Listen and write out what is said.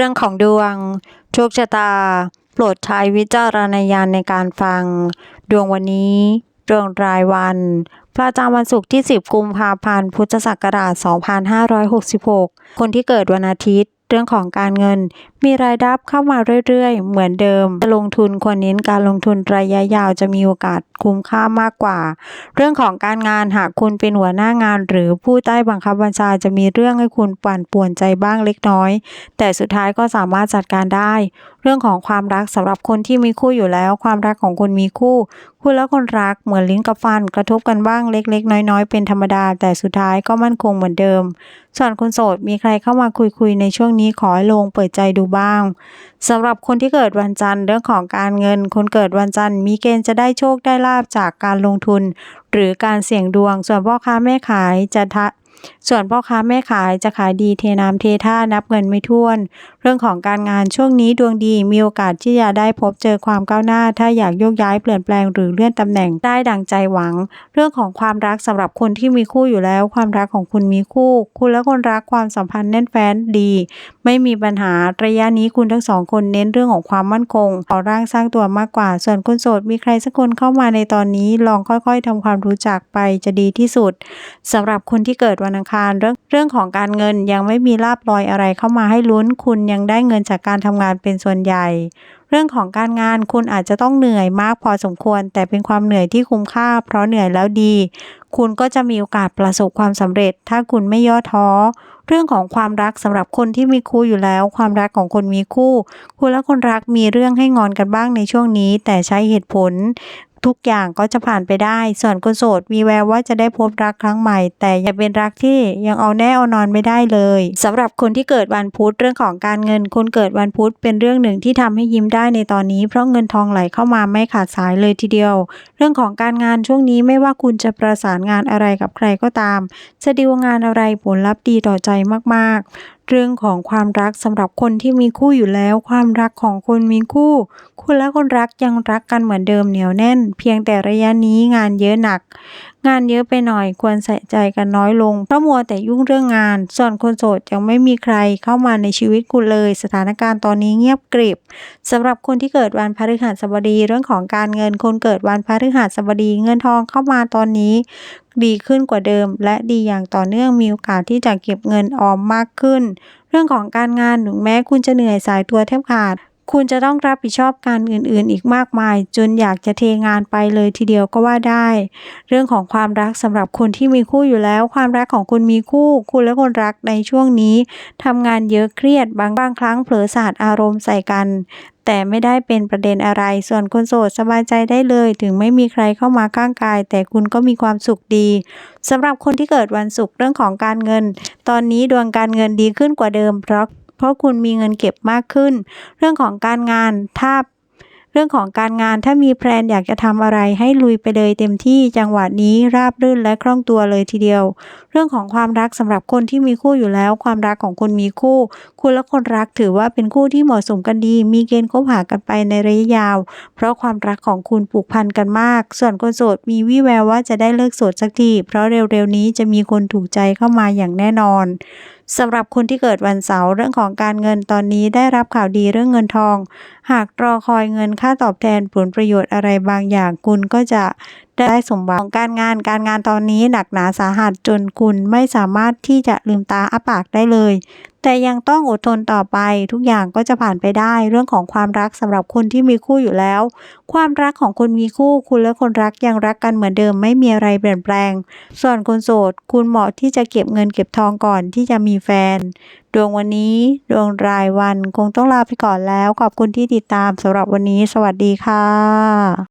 เรื่องของดวง โชคชะตา โปรดใช้วิจารณญาณในการฟัง ดวงวันนี้ เรื่องรายวัน ประจำวันศุกร์ที่ 10 กุมภาพันธ์ พุทธศักราช 2566 คนที่เกิดวันอาทิตย์ เรื่องของการเงิน มีรายรับเข้ามาเรื่อยๆ เหมือนเดิม จะลงทุนควรเน้นการลงทุนระยะยาวจะมีโอกาสคุ้มค่ามากกว่า เรื่องของการงานหากคุณเป็นหัวหน้างาน หรือผู้ใต้บังคับบัญชาจะมีเรื่องให้คุณปั่นป่วนใจบ้างเล็กน้อย แต่สุดท้ายก็สามารถจัดการได้เรื่องของความรักสำหรับคนที่มีคู่อยู่แล้ว ความรักของคนมีคู่คุณและคนรักเหมือนลิ้นกับฟัน กระทบกันบ้างเล็ก ๆ น้อย ๆ เป็นธรรมดา แต่สุดท้ายก็มั่นคงเหมือนเดิม ส่วนคนโสดมีใครเข้ามาคุยๆในช่วงนี้ขอให้ลงเปิดใจดูบ้างสำหรับคนที่เกิดวันจันทร์เรื่องของการเงิน คนเกิดวันจันทร์มีเกณฑ์จะได้โชคได้ลาบจากการลงทุน หรือการเสี่ยงดวง ส่วนพ่อค้าแม่ขายจะทะ ส่วนพ่อค้าแม่ขายจะขายดีเทน้ำเทท่านับเงินไม่ถ้วน เรื่องของการงานช่วงนี้ดวงดีมีโอกาสที่จะได้พบเจอความก้าวหน้า ถ้าอยากโยกย้ายเปลี่ยนแปลงหรือเลื่อนตำแหน่งได้ดังใจหวัง เรื่องของความรักสำหรับคนที่มีคู่อยู่แล้ว ความรักของคุณมีคู่ คุณและคนรักความสัมพันธ์แน่นแฟ้นดี ไม่มีปัญหาระยะนี้คุณทั้งสองคนเน้นเรื่องของความมั่นคงขอร่างสร้างตัวมากกว่า ส่วนคนโสดมีใครสักคนเข้ามาในตอนนี้ลองค่อย ๆทำความรู้จักไปจะดีที่สุดสำหรับคนที่เกิดวันอังคารเรื่องเรื่องของการเงินยังไม่มีลาบลอยอะไรเข้ามาให้ลุ้น คุณยังได้เงินจากการทำงานเป็นส่วนใหญ่ เรื่องของการงานคุณอาจจะต้องเหนื่อยมากพอสมควร แต่เป็นความเหนื่อยที่คุ้มค่า เพราะเหนื่อยแล้วดี คุณก็จะมีโอกาสประสบความสำเร็จ ถ้าคุณไม่ย่อท้อเรื่องของความรักสำหรับคนที่มีคู่อยู่แล้ว ความรักของคนมีคู่ คุณและคนรักมีเรื่องให้งอนกันบ้างในช่วงนี้ แต่ใช้เหตุผล ทุกอย่างก็จะผ่านไปได้ ส่วนคนโสดมีแววว่าจะได้พบรักครั้งใหม่ แต่อย่าเป็นรักที่ยังเอาแน่เอานอนไม่ได้เลยสำหรับคนที่เกิดวันพุธเรื่องของการเงิน คนเกิดวันพุธเป็นเรื่องหนึ่งที่ทำให้ยิ้มได้ในตอนนี้ เพราะเงินทองไหลเข้ามาไม่ขาดสายเลยทีเดียว เรื่องของการงานช่วงนี้ไม่ว่าคุณจะประสานงานอะไรกับใครก็ตาม จะดีลงานอะไรผลลัพธ์ดีต่อใจมากๆ เรื่องของความรักสำหรับคนที่มีคู่อยู่แล้ว ความรักของคนมีคู่ คุณและคนรักยังรักกันเหมือนเดิมเหนียวแน่น เพียงแต่ระยะนี้งานเยอะหนักงานเยอะไปหน่อยควรใส่ใจกันน้อยลงเพราะมัวแต่ยุ่งเรื่องงาน ส่วนคนโสดยังไม่มีใครเข้ามาในชีวิตคุณเลย สถานการณ์ตอนนี้เงียบกริบสำหรับคนที่เกิดวันพฤหัสบดีเรื่องของการเงินคนเกิดวันพฤหัสบดีเงินทองเข้ามาตอนนี้ดีขึ้นกว่าเดิม และดีอย่างต่อเนื่องมีโอกาสที่จะเก็บเงินออมมากขึ้น เรื่องของการงานถึงแม้คุณจะเหนื่อยสายตัวแทบขาด คุณจะต้องรับผิดชอบการอื่นๆ อีกมากมาย จนอยากจะเทงานไปเลยทีเดียวก็ว่าได้ เรื่องของความรักสำหรับคนที่มีคู่อยู่แล้ว ความรักของคุณมีคู่ คุณและคนรักในช่วงนี้ทำงานเยอะเครียดบางบางครั้งเผลอสาดอารมณ์ใส่กันแต่ไม่ได้เป็นประเด็นอะไร ส่วนคนโสดสบายใจได้เลย ถึงไม่มีใครเข้ามาข้างกาย แต่คุณก็มีความสุขดีสำหรับคนที่เกิดวันศุกร์เรื่องของการเงิน ตอนนี้ดวงการเงินดีขึ้นกว่าเดิมเพราะ เพราะคุณมีเงินเก็บมากขึ้น เรื่องของการงานถ้าเรื่องของการงานถ้ามีแพลนอยากจะทำอะไรให้ลุยไปเลยเต็มที่จังหวะนี้ราบรื่นและคล่องตัวเลยทีเดียว เรื่องของความรักสำหรับคนที่มีคู่อยู่แล้ว ความรักของคนมีคู่ คุณและคนรักถือว่าเป็นคู่ที่เหมาะสมกันดี มีเกณฑ์คบหากันไปในระยะยาว เพราะความรักของคุณผูกพันกันมาก ส่วนคนโสดมีวี่แววว่าจะได้เลิกโสดสักทีเพราะเร็วๆนี้จะมีคนถูกใจเข้ามาอย่างแน่นอน สำหรับคนที่เกิดวันเสาร์เรื่องของการเงินตอนนี้ได้รับข่าวดีเรื่องเงินทอง หากรอคอยเงินค่าตอบแทนผลประโยชน์อะไรบางอย่างคุณก็จะ ได้สมหวังของการงานการงานตอนนี้หนักหนาสาหัสจนคุณไม่สามารถที่จะลืมตาอ้าปากได้เลย แต่ยังต้องอดทนต่อไปทุกอย่างก็จะผ่านไปได้ เรื่องของความรักสำหรับคนที่มีคู่อยู่แล้ว ความรักของคนมีคู่คุณและคนรักยังรักกันเหมือนเดิมไม่มีอะไรเปลี่ยนแปลง ส่วนคนโสดคุณเหมาะที่จะเก็บเงินเก็บทองก่อนที่จะมีแฟน ดวงวันนี้ดวงรายวันคงต้องลาไปก่อนแล้ว ขอบคุณที่ติดตามสำหรับวันนี้ สวัสดีค่ะ